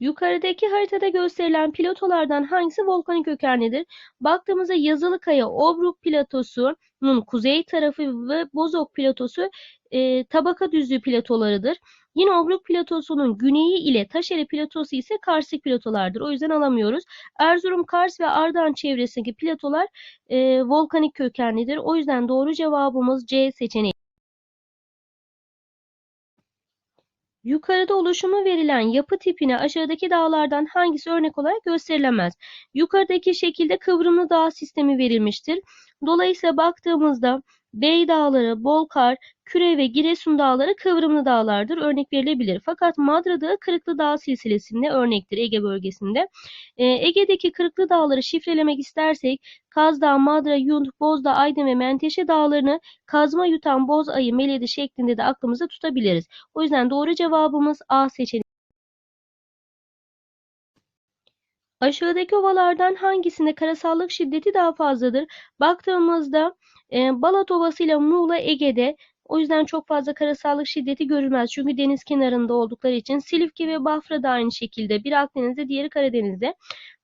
Yukarıdaki haritada gösterilen platolardan hangisi volkanik kökenlidir? Baktığımızda Yazılıkaya Obruk platosunun kuzey tarafı ve Bozok platosu e, tabaka düzlüğü platolarıdır. Yine Obruk platosunun güneyi ile Taşeli platosu ise karstik platolardır. O yüzden alamıyoruz. Erzurum, Kars ve Ardahan çevresindeki platolar e, volkanik kökenlidir. O yüzden doğru cevabımız C seçeneği. Yukarıda oluşumu verilen yapı tipine aşağıdaki dağlardan hangisi örnek olarak gösterilemez? Yukarıdaki şekilde kıvrımlı dağ sistemi verilmiştir. Dolayısıyla baktığımızda Bey Dağları, Bolkar, Küre ve Giresun Dağları kıvrımlı dağlardır. Örnek verilebilir. Fakat Madra Dağı Kırıklı Dağ silsilesinde örnektir Ege bölgesinde. Ee, Ege'deki Kırıklı Dağları şifrelemek istersek Kaz Dağı, Madra, Yunt, Bozdağ, Aydın ve Menteşe dağlarını kazma yutan boz ayı meledi şeklinde de aklımızda tutabiliriz. O yüzden doğru cevabımız A seçeneği. Aşağıdaki ovalardan hangisinde karasallık şiddeti daha fazladır? Baktığımızda e, Balat Ovası ile Muğla Ege'de o yüzden çok fazla karasallık şiddeti görülmez. Çünkü deniz kenarında oldukları için Silifke ve Bafra da aynı şekilde. Biri Akdeniz'de, diğeri Karadeniz'de.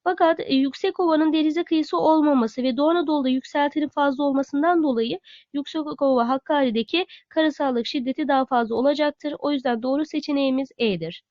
Fakat e, yüksek ovanın denize kıyısı olmaması ve Doğu Anadolu'da yükseltinin fazla olmasından dolayı yüksek ova Hakkari'deki karasallık şiddeti daha fazla olacaktır. O yüzden doğru seçeneğimiz E'dir.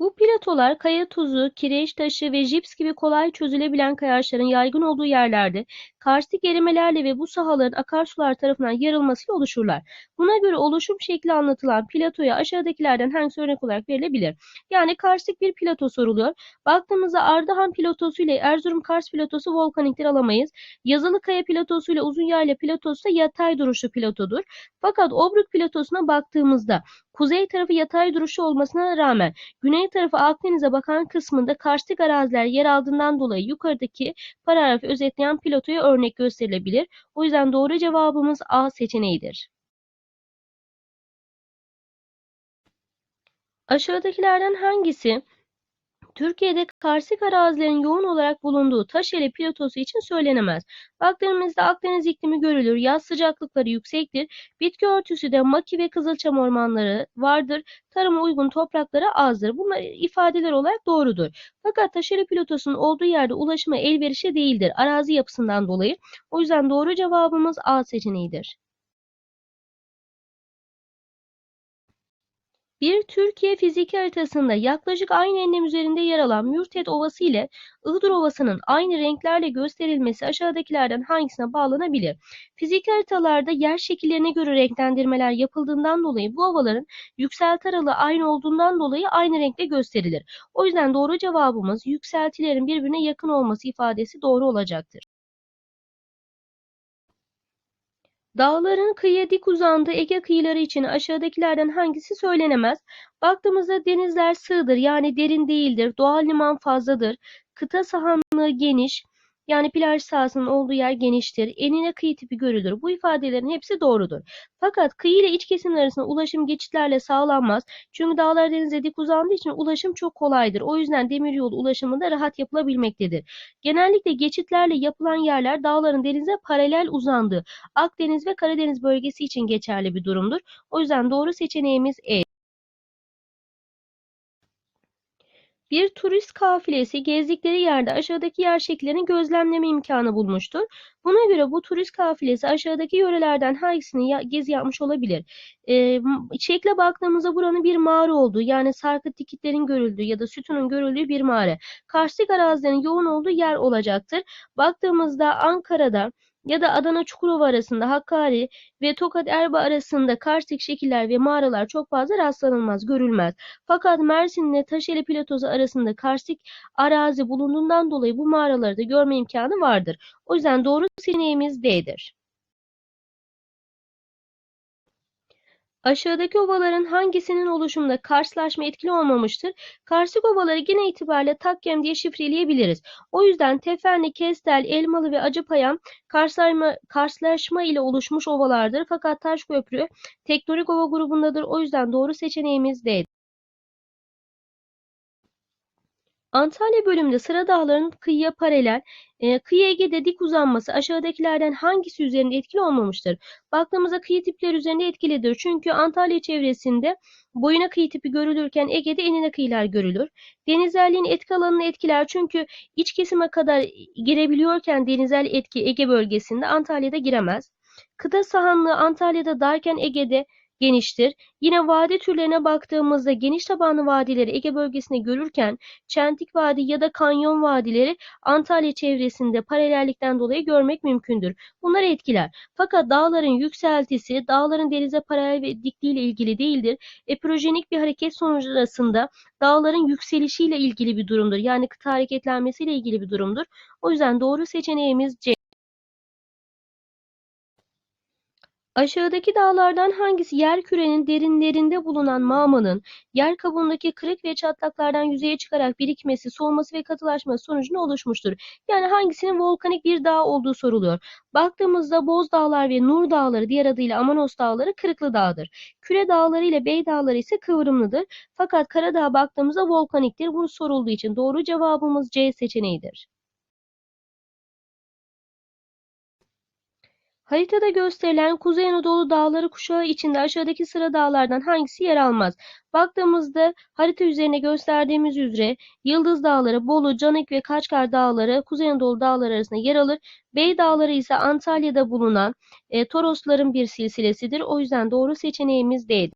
Bu platolar kaya tuzu, kireç taşı ve jips gibi kolay çözülebilen kayaçların yaygın olduğu yerlerde karstik erimelerle ve bu sahaların akarsular tarafından yarılmasıyla oluşurlar. Buna göre oluşum şekli anlatılan platoya aşağıdakilerden hangisi örnek olarak verilebilir? Yani karstik bir plato soruluyor. Baktığımızda Ardahan platosu ile Erzurum Kars platosu volkaniktir alamayız. Yazılı kaya platosu ile Uzun Yayla platosu da yatay duruşlu platodur. Fakat Obruk platosuna baktığımızda kuzey tarafı yatay duruşu olmasına rağmen güney tarafı Akdeniz'e bakan kısmında karstik araziler yer aldığından dolayı yukarıdaki paragrafı özetleyen platoya örnek gösterilebilir. O yüzden doğru cevabımız A seçeneğidir. Aşağıdakilerden hangisi Türkiye'de karstik arazilerin yoğun olarak bulunduğu Taşeli platosu için söylenemez. Baktığımızda Akdeniz iklimi görülür. Yaz sıcaklıkları yüksektir. Bitki örtüsü de maki ve kızılçam ormanları vardır. Tarıma uygun toprakları azdır. Bunlar ifadeler olarak doğrudur. Fakat Taşeli platosunun olduğu yerde ulaşıma elverişli değildir. Arazi yapısından dolayı. O yüzden doğru cevabımız A seçeneğidir. Bir Türkiye fiziki haritasında yaklaşık aynı enlem üzerinde yer alan Mürtet Ovası ile Iğdır Ovası'nın aynı renklerle gösterilmesi aşağıdakilerden hangisine bağlanabilir? Fiziki haritalarda yer şekillerine göre renklendirmeler yapıldığından dolayı bu ovaların yükselti aynı olduğundan dolayı aynı renkte gösterilir. O yüzden doğru cevabımız yükseltilerin birbirine yakın olması ifadesi doğru olacaktır. Dağların kıyıya dik uzandığı Ege kıyıları için aşağıdakilerden hangisi söylenemez? Baktığımızda denizler sığdır yani derin değildir. Doğal liman fazladır. Kıta sahanlığı geniş. Yani plaj sahasının olduğu yer geniştir. Enine kıyı tipi görülür. Bu ifadelerin hepsi doğrudur. Fakat kıyı ile iç kesim arasında ulaşım geçitlerle sağlanmaz. Çünkü dağlar denize dik uzandığı için ulaşım çok kolaydır. O yüzden demiryolu ulaşımı da rahat yapılabilmektedir. Genellikle geçitlerle yapılan yerler dağların denize paralel uzandığı Akdeniz ve Karadeniz bölgesi için geçerli bir durumdur. O yüzden doğru seçeneğimiz E. Bir turist kafilesi gezdikleri yerde aşağıdaki yer şekillerini gözlemleme imkanı bulmuştur. Buna göre bu turist kafilesi aşağıdaki yörelerden hangisini ya gezi yapmış olabilir? Ee, şekle baktığımızda buranın bir mağara olduğu yani sarkıt dikitlerin görüldüğü ya da sütunun görüldüğü bir mağara. Karstik arazilerin yoğun olduğu yer olacaktır. Baktığımızda Ankara'da ya da Adana Çukurova arasında Hakkari ve Tokat Erba arasında karstik şekiller ve mağaralar çok fazla rastlanılmaz, görülmez. Fakat Mersin ile Taşeli platozu arasında karstik arazi bulunduğundan dolayı bu mağaraları da görme imkanı vardır. O yüzden doğru seçeneğimiz D'dir. Aşağıdaki ovaların hangisinin oluşumunda karslaşma etkili olmamıştır? Karstik ovaları gene itibariyle Takkem diye şifreleyebiliriz. O yüzden Tefenli, Kestel, Elmalı ve Acıpayam karslaşma, karslaşma ile oluşmuş ovalardır. Fakat Taşköprü tektonik ova grubundadır. O yüzden doğru seçeneğimiz D. Antalya bölümünde Sıra Dağları'nın kıyıya paralel, e, kıyı Ege'de dik uzanması aşağıdakilerden hangisi üzerinde etkili olmamıştır? Baktığımızda kıyı tipleri üzerinde etkilidir. Çünkü Antalya çevresinde boyuna kıyı tipi görülürken Ege'de enine kıyılar görülür. Denizelliğin etki alanını etkiler çünkü iç kesime kadar girebiliyorken denizel etki Ege bölgesinde Antalya'da giremez. Kıta sahanlığı Antalya'da darken Ege'de geniştir. Yine vadi türlerine baktığımızda geniş tabanlı vadileri Ege bölgesinde görürken Çentik Vadi ya da Kanyon vadileri Antalya çevresinde paralellikten dolayı görmek mümkündür. Bunlar etkiler. Fakat dağların yükseltisi dağların denize paralel ve dikliği ile ilgili değildir. Epirojenik bir hareket sonrasında dağların yükselişiyle ilgili bir durumdur. Yani kıta hareketlenmesiyle ilgili bir durumdur. O yüzden doğru seçeneğimiz C. Aşağıdaki dağlardan hangisi yerkürenin derinlerinde bulunan mağmanın yer kabuğundaki kırık ve çatlaklardan yüzeye çıkarak birikmesi, soğuması ve katılaşması sonucunda oluşmuştur? Yani hangisinin volkanik bir dağ olduğu soruluyor. Baktığımızda Boz Dağlar ve Nur Dağları diğer adıyla Amanos Dağları kırıklı dağdır. Küre Dağları ile Bey Dağları ise kıvrımlıdır. Fakat Karadağ baktığımızda volkaniktir. Bu sorulduğu için doğru cevabımız C seçeneğidir. Haritada gösterilen Kuzey Anadolu dağları kuşağı içinde aşağıdaki sıra dağlardan hangisi yer almaz? Baktığımızda harita üzerine gösterdiğimiz üzere Yıldız Dağları, Bolu, Canik ve Kaçkar Dağları Kuzey Anadolu dağları arasında yer alır. Bey Dağları ise Antalya'da bulunan e, Torosların bir silsilesidir. O yüzden doğru seçeneğimiz D'dir.